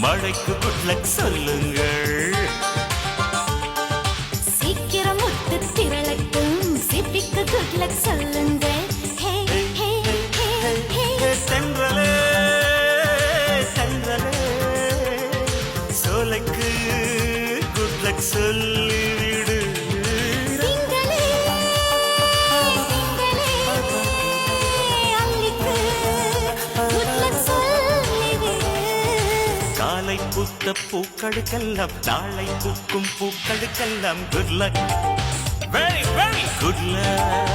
மழைக்கு good luck சொல்லுங்கள். சீக்கிரம் முத்து திரளட்டும். சிப்பிக்கு குட் லக் சொல்லுங்க ஹே ஹே ஹே ஹே. சென்றலே சென்றலே சோலைக்கு குட் லக் காலை பூத்த பூக்களுக்கெல்லாம் நாளை பூக்கும் பூக்களுக்கெல்லாம் good luck very very good luck